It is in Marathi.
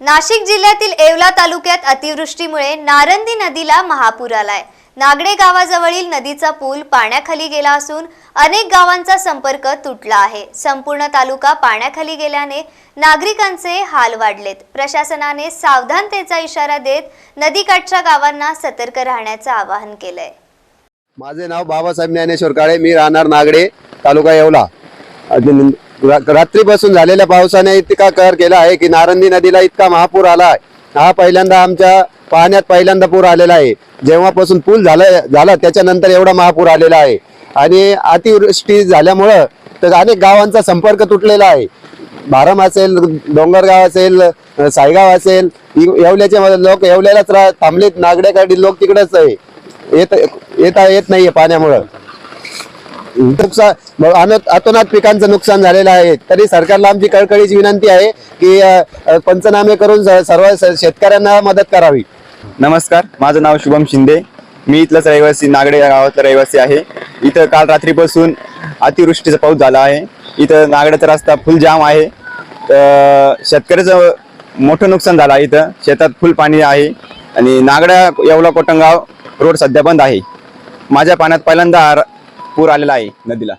नाशिक जिल्ह्यातील येवला तालुक्यात अतिवृष्टीमुळे नारंदी नदीला महापूर आलाय. नागडे गावाजवळील नदीचा पूल पाण्याखाली गेला असून अनेक गावांचा संपर्क तुटला आहे. संपूर्ण तालुका पाण्याखाली गेल्याने नागरिकांचे हाल वाढलेत. प्रशासनाने सावधानतेचा इशारा देत नदीकाठच्या गावांना सतर्क राहण्याचं आवाहन केलंय. माझे नाव बाबासाहेब ज्ञानेश्वर काळे. मी राहणार नागडे तालुका येवला. रात्रीपासून झालेल्या पावसाने इतका कहर केला आहे की नारंदी नदीला इतका महापूर आला आहे. हा पहिल्यांदा आमच्या पाहण्यात पहिल्यांदा पूर आलेला आहे. जेव्हापासून पूल झाला झाला त्याच्यानंतर एवढा महापूर आलेला आहे. आणि अतिवृष्टी झाल्यामुळं तर अनेक गावांचा संपर्क तुटलेला आहे. बारम असेल डोंगरगाव असेल सायगाव असेल येवल्याचे लोक येवल्यालाच रा थांबलेत. नागड्याकडील लोक तिकडेच आहे. येत येता येत नाहीये पाण्यामुळं. नुकसान अनो- अतोनात पिकांचं नुकसान झालेलं आहे. तरी सरकारला आमची कळकळीची विनंती आहे की पंचनामे करून सर्व शेतकऱ्यांना मदत करावी. नमस्कार माझं नाव शुभम शिंदे. मी इथलाच रहिवासी नागडे या गावातला रहिवासी आहे. इथं काल रात्रीपासून अतिवृष्टीचा पाऊस झाला आहे. इथं नागड्याचा रस्ता फुल जाम आहे. शेतकऱ्याचं मोठं नुकसान झालं आहे इथं. शेतात फुल पाणी आहे. आणि नागड्या येवला कोटंगाव रोड सध्या बंद आहे. माझ्या पाण्यात पहिल्यांदा पूर आलेला आहे नदीला.